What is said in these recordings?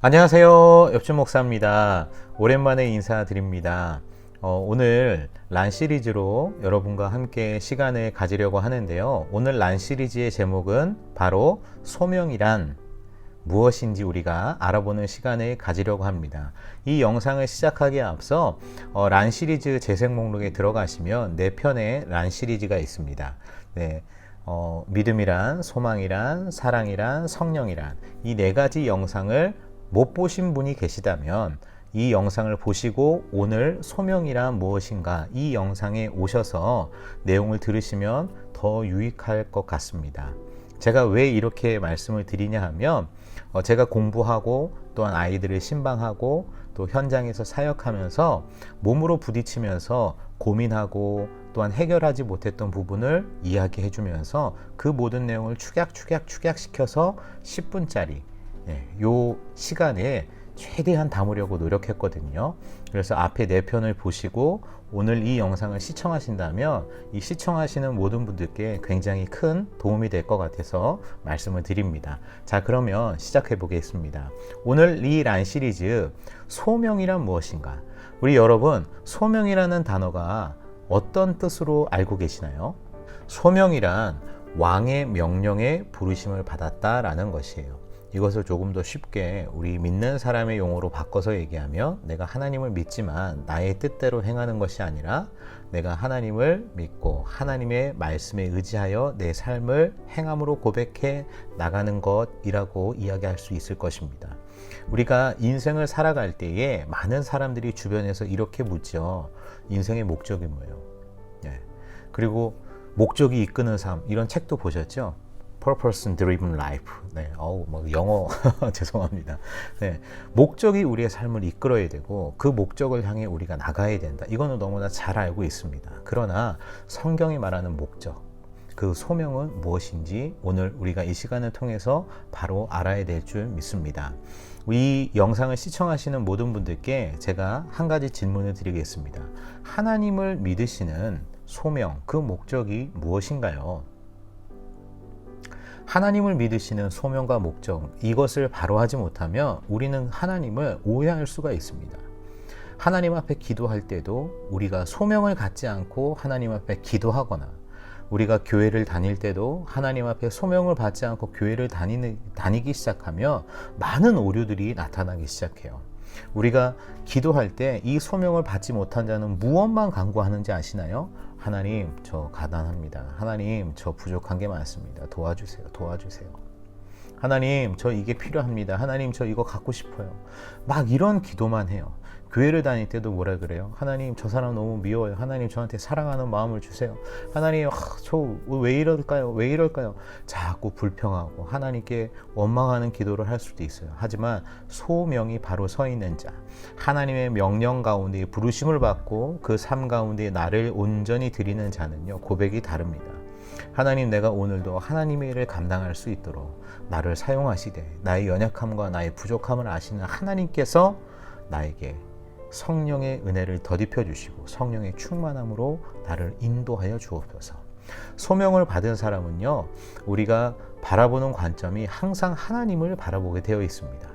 안녕하세요. 옆집 목사입니다. 오랜만에 인사드립니다. 어, 오늘 란 시리즈로 여러분과 함께 시간을 가지려고 하는데요. 오늘 란 시리즈의 제목은 바로 소명이란 무엇인지 우리가 알아보는 시간을 가지려고 합니다. 이 영상을 시작하기에 앞서 어, 란 시리즈 재생 목록에 들어가시면 네 편의 란 시리즈가 있습니다. 네. 어, 믿음이란, 소망이란, 사랑이란, 성령이란 이 네 가지 영상을 못 보신 분이 계시다면 이 영상을 보시고 오늘 소명이란 무엇인가 이 영상에 오셔서 내용을 들으시면 더 유익할 것 같습니다. 제가 왜 이렇게 말씀을 드리냐 하면 어, 제가 공부하고 또한 아이들을 신방하고 또 현장에서 사역하면서 몸으로 부딪히면서 고민하고 또한 해결하지 못했던 부분을 이야기해 주면서 그 모든 내용을 축약 축약 축약시켜서 10분짜리 예, 요 시간에 최대한 담으려고 노력했거든요. 그래서 앞에 네 편을 보시고 오늘 이 영상을 시청하신다면 이 시청하시는 모든 분들께 굉장히 큰 도움이 될 것 같아서 말씀을 드립니다. 자, 그러면 시작해 보겠습니다. 오늘 이 란 시리즈 소명이란 무엇인가? 우리 여러분, 소명이라는 단어가 어떤 뜻으로 알고 계시나요? 소명이란 왕의 명령에 부르심을 받았다라는 것이에요. 이것을 조금 더 쉽게 우리 믿는 사람의 용어로 바꿔서 얘기하면 내가 하나님을 믿지만 나의 뜻대로 행하는 것이 아니라 내가 하나님을 믿고 하나님의 말씀에 의지하여 내 삶을 행함으로 고백해 나가는 것이라고 이야기할 수 있을 것입니다. 우리가 인생을 살아갈 때에 많은 사람들이 주변에서 이렇게 묻죠. 인생의 목적이 뭐예요? 네. 그리고 목적이 이끄는 삶 이런 책도 보셨죠? Purpose Driven Life. 네, 어우, 뭐 영어 죄송합니다. 네, 목적이 우리의 삶을 이끌어야 되고 그 목적을 향해 우리가 나가야 된다. 이거는 너무나 잘 알고 있습니다. 그러나 성경이 말하는 목적, 그 소명은 무엇인지 오늘 우리가 이 시간을 통해서 바로 알아야 될 줄 믿습니다. 이 영상을 시청하시는 모든 분들께 제가 한 가지 질문을 드리겠습니다. 하나님을 믿으시는 소명, 그 목적이 무엇인가요? 하나님을 믿으시는 소명과 목적 이것을 바로 하지 못하면 우리는 하나님을 오해할 수가 있습니다. 하나님 앞에 기도할 때도 우리가 소명을 갖지 않고 하나님 앞에 기도하거나 우리가 교회를 다닐 때도 하나님 앞에 소명을 받지 않고 교회를 다니는, 다니기 시작하며 많은 오류들이 나타나기 시작해요. 우리가 기도할 때 이 소명을 받지 못한 자는 무엇만 강구하는지 아시나요? 하나님, 저 가난합니다. 하나님, 저 부족한 게 많습니다. 도와주세요. 도와주세요. 하나님, 저 이게 필요합니다. 하나님, 저 이거 갖고 싶어요. 막 이런 기도만 해요. 교회를 다닐 때도 뭐라 그래요? 하나님, 저 사람 너무 미워요. 하나님, 저한테 사랑하는 마음을 주세요. 하나님, 아, 저왜 이럴까요? 왜 이럴까요? 자꾸 불평하고 하나님께 원망하는 기도를 할 수도 있어요. 하지만 소명이 바로 서 있는 자, 하나님의 명령 가운데 부르심을 받고 그 삶 가운데 나를 온전히 드리는 자는요, 고백이 다릅니다. 하나님 내가 오늘도 하나님의 일을 감당할 수 있도록 나를 사용하시되 나의 연약함과 나의 부족함을 아시는 하나님께서 나에게 성령의 은혜를 더딥혀 주시고 성령의 충만함으로 나를 인도하여 주옵소서. 소명을 받은 사람은요, 우리가 바라보는 관점이 항상 하나님을 바라보게 되어 있습니다.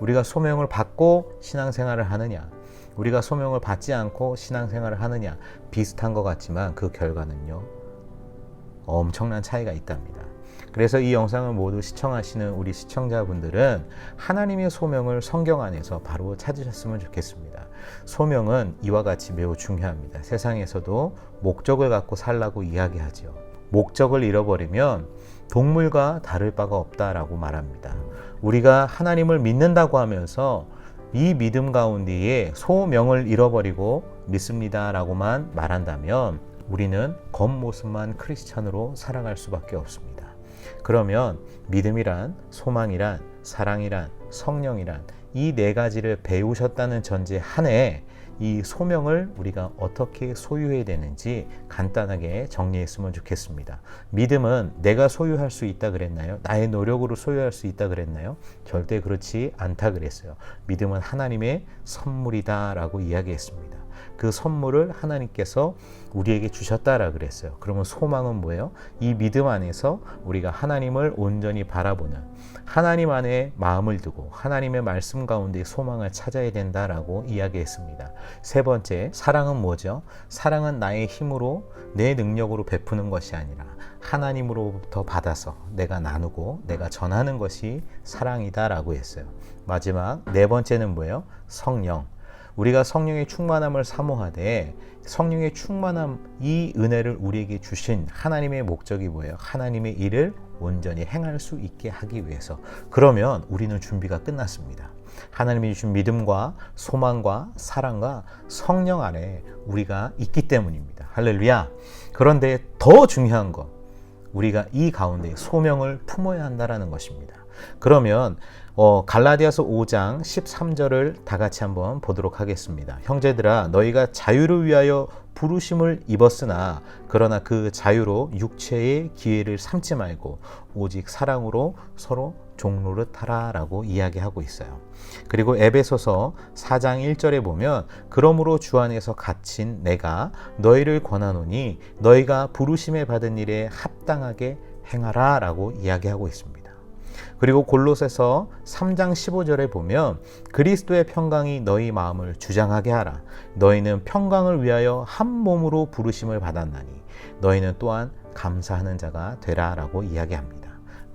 우리가 소명을 받고 신앙생활을 하느냐, 우리가 소명을 받지 않고 신앙생활을 하느냐, 비슷한 것 같지만 그 결과는요, 엄청난 차이가 있답니다. 그래서 이 영상을 모두 시청하시는 우리 시청자분들은 하나님의 소명을 성경 안에서 바로 찾으셨으면 좋겠습니다. 소명은 이와 같이 매우 중요합니다. 세상에서도 목적을 갖고 살라고 이야기하죠. 목적을 잃어버리면 동물과 다를 바가 없다라고 말합니다. 우리가 하나님을 믿는다고 하면서 이 믿음 가운데에 소명을 잃어버리고 믿습니다라고만 말한다면 우리는 겉모습만 크리스찬으로 살아갈 수밖에 없습니다. 그러면 믿음이란 소망이란 사랑이란 성령이란 이 네 가지를 배우셨다는 전제 하에 이 소명을 우리가 어떻게 소유해야 되는지 간단하게 정리했으면 좋겠습니다. 믿음은 내가 소유할 수 있다 그랬나요? 나의 노력으로 소유할 수 있다 그랬나요? 절대 그렇지 않다 그랬어요. 믿음은 하나님의 선물이다라고 이야기했습니다. 그 선물을 하나님께서 우리에게 주셨다라 그랬어요. 그러면 소망은 뭐예요? 이 믿음 안에서 우리가 하나님을 온전히 바라보는 하나님 안에 마음을 두고 하나님의 말씀 가운데 소망을 찾아야 된다라고 이야기했습니다. 세 번째, 사랑은 뭐죠? 사랑은 나의 힘으로 내 능력으로 베푸는 것이 아니라 하나님으로부터 받아서 내가 나누고 내가 전하는 것이 사랑이다라고 했어요. 마지막 네 번째는 뭐예요? 성령. 우리가 성령의 충만함을 사모하되 성령의 충만함 이 은혜를 우리에게 주신 하나님의 목적이 뭐예요? 하나님의 일을 온전히 행할 수 있게 하기 위해서. 그러면 우리는 준비가 끝났습니다. 하나님이 주신 믿음과 소망과 사랑과 성령 안에 우리가 있기 때문입니다. 할렐루야. 그런데 더 중요한 것, 우리가 이 가운데 소명을 품어야 한다라는 것입니다. 그러면 어, 갈라디아서 5장 13절을 다 같이 한번 보도록 하겠습니다. 형제들아 너희가 자유를 위하여 부르심을 입었으나 그러나 그 자유로 육체의 기회를 삼지 말고 오직 사랑으로 서로 종로를 타라라고 이야기하고 있어요. 그리고 에베소서 4장 1절에 보면 그러므로 주 안에서 갇힌 내가 너희를 권하노니 너희가 부르심에 받은 일에 합당하게 행하라라고 이야기하고 있습니다. 그리고 골로새서 3장 15절에 보면 그리스도의 평강이 너희 마음을 주장하게 하라. 너희는 평강을 위하여 한 몸으로 부르심을 받았나니 너희는 또한 감사하는 자가 되라라고 이야기합니다.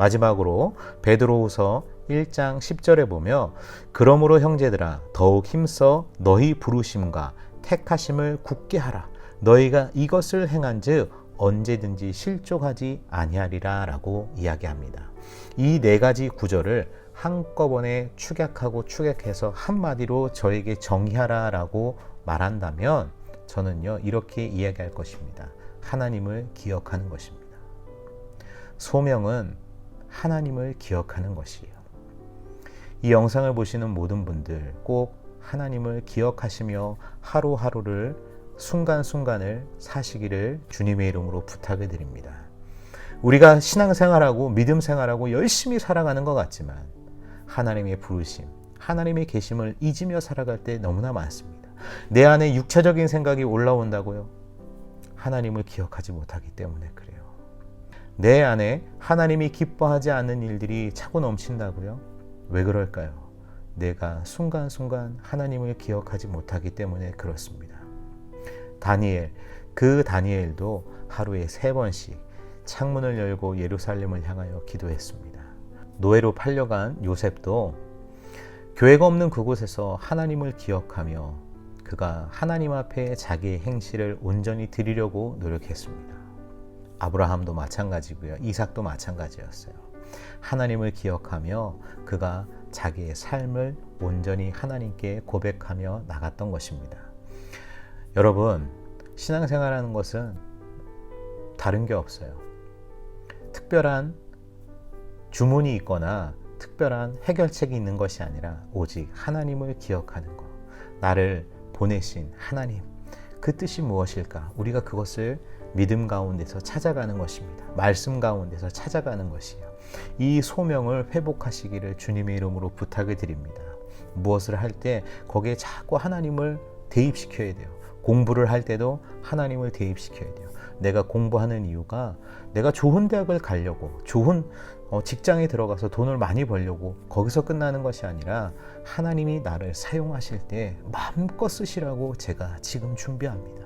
마지막으로 베드로후서 1장 10절에 보며 그러므로 형제들아 더욱 힘써 너희 부르심과 택하심을 굳게 하라. 너희가 이것을 행한즉 언제든지 실족하지 아니하리라라고 이야기합니다. 이 네 가지 구절을 한꺼번에 축약하고 축약해서 한마디로 저에게 정의하라라고 말한다면 저는요 이렇게 이야기할 것입니다. 하나님을 기억하는 것입니다. 소명은 하나님을 기억하는 것이에요. 이 영상을 보시는 모든 분들 꼭 하나님을 기억하시며 하루하루를 순간순간을 사시기를 주님의 이름으로 부탁을 드립니다. 우리가 신앙생활하고 믿음생활하고 열심히 살아가는 것 같지만 하나님의 부르심, 하나님의 계심을 잊으며 살아갈 때 너무나 많습니다. 내 안에 육체적인 생각이 올라온다고요? 하나님을 기억하지 못하기 때문에 그래요. 내 안에 하나님이 기뻐하지 않는 일들이 차고 넘친다고요? 왜 그럴까요? 내가 순간순간 하나님을 기억하지 못하기 때문에 그렇습니다. 다니엘, 그 다니엘도 하루에 세 번씩 창문을 열고 예루살렘을 향하여 기도했습니다. 노예로 팔려간 요셉도 교회가 없는 그곳에서 하나님을 기억하며 그가 하나님 앞에 자기의 행실을 온전히 드리려고 노력했습니다. 아브라함도 마찬가지고요. 이삭도 마찬가지였어요. 하나님을 기억하며 그가 자기의 삶을 온전히 하나님께 고백하며 나갔던 것입니다. 여러분, 신앙생활하는 것은 다른 게 없어요. 특별한 주문이 있거나 특별한 해결책이 있는 것이 아니라 오직 하나님을 기억하는 것. 나를 보내신 하나님. 그 뜻이 무엇일까? 우리가 그것을 믿음 가운데서 찾아가는 것입니다. 말씀 가운데서 찾아가는 것이요. 이 소명을 회복하시기를 주님의 이름으로 부탁을 드립니다. 무엇을 할 때 거기에 자꾸 하나님을 대입시켜야 돼요. 공부를 할 때도 하나님을 대입시켜야 돼요. 내가 공부하는 이유가 내가 좋은 대학을 가려고 좋은 어, 직장에 들어가서 돈을 많이 벌려고 거기서 끝나는 것이 아니라 하나님이 나를 사용하실 때 마음껏 쓰시라고 제가 지금 준비합니다.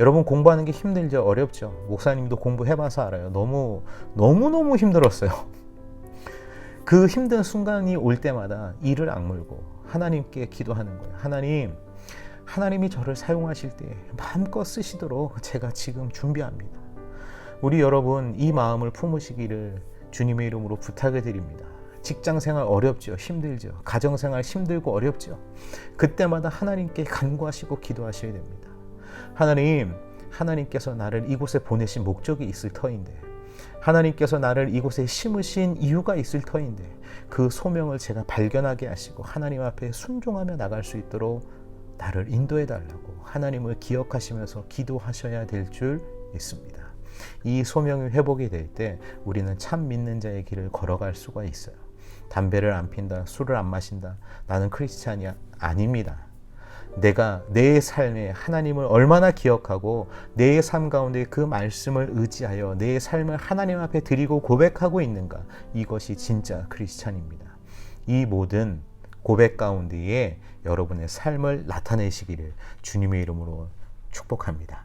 여러분 공부하는 게 힘들죠? 어렵죠? 목사님도 공부해봐서 알아요. 너무, 너무너무 힘들었어요. 그 힘든 순간이 올 때마다 이를 악물고 하나님께 기도하는 거예요. 하나님, 하나님이 저를 사용하실 때 마음껏 쓰시도록 제가 지금 준비합니다. 우리 여러분 이 마음을 품으시기를 주님의 이름으로 부탁을 드립니다. 직장 생활 어렵죠. 힘들죠. 가정 생활 힘들고 어렵죠. 그때마다 하나님께 간구하시고 기도하셔야 됩니다. 하나님, 하나님께서 나를 이곳에 보내신 목적이 있을 터인데 하나님께서 나를 이곳에 심으신 이유가 있을 터인데 그 소명을 제가 발견하게 하시고 하나님 앞에 순종하며 나갈 수 있도록 나를 인도해 달라고 하나님을 기억하시면서 기도하셔야 될 줄 있습니다. 이 소명이 회복이 될 때 우리는 참 믿는 자의 길을 걸어갈 수가 있어요. 담배를 안 핀다, 술을 안 마신다. 나는 크리스찬이 아닙니다. 내가 내 삶에 하나님을 얼마나 기억하고 내 삶 가운데 그 말씀을 의지하여 내 삶을 하나님 앞에 드리고 고백하고 있는가 이것이 진짜 크리스찬입니다. 이 모든 고백 가운데에 여러분의 삶을 나타내시기를 주님의 이름으로 축복합니다.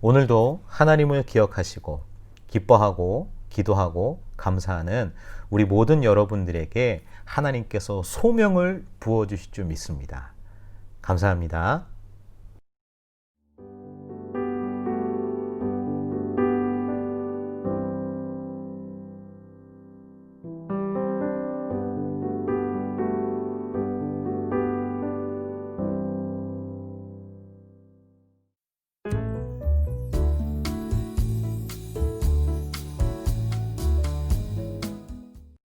오늘도 하나님을 기억하시고 기뻐하고 기도하고 감사하는 우리 모든 여러분들에게 하나님께서 소명을 부어주실 줄 믿습니다. 감사합니다.